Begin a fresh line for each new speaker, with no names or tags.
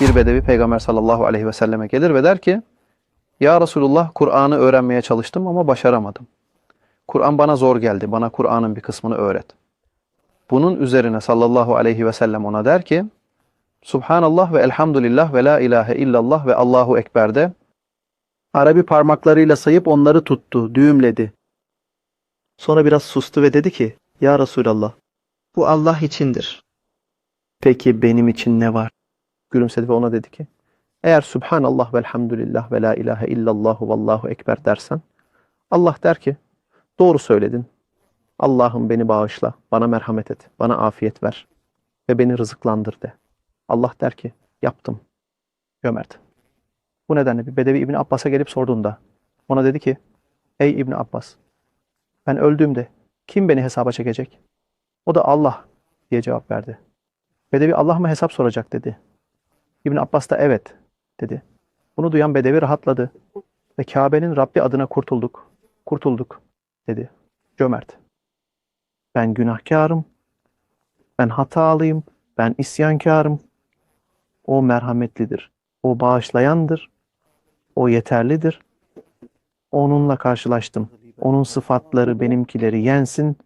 bir bedevi Peygamber sallallahu aleyhi ve selleme gelir ve der ki Ya Resulullah Kur'an'ı öğrenmeye çalıştım ama başaramadım. Kur'an bana zor geldi. Bana Kur'an'ın bir kısmını öğret. Bunun üzerine sallallahu aleyhi ve sellem ona der ki Subhanallah ve elhamdülillah ve la ilahe illallah ve Allahu Ekber'de
Arabi parmaklarıyla sayıp onları tuttu, düğümledi. Sonra biraz sustu ve dedi ki, Ya Resulallah, bu Allah içindir. Peki benim için ne var?
Gülümsedi ve ona dedi ki eğer Subhanallah ve elhamdülillah ve la ilahe illallahu vallahu ekber dersen Allah der ki doğru söyledin. Allah'ım beni bağışla, bana merhamet et, bana afiyet ver ve beni rızıklandır de. Allah der ki yaptım. Cömert. Bu nedenle bir Bedevi İbni Abbas'a gelip sorduğunda ona dedi ki ey İbni Abbas ben öldüğümde kim beni hesaba çekecek? O da Allah diye cevap verdi. Bedevi Allah mı hesap soracak dedi. İbn Abbas da evet dedi. Bunu duyan Bedevi rahatladı ve Kabe'nin Rabbi adına kurtulduk, kurtulduk dedi. Cömert. Ben günahkarım, ben hatalıyım, ben isyankarım. O merhametlidir, o bağışlayandır, o yeterlidir. Onunla karşılaştım. Onun sıfatları benimkileri yensin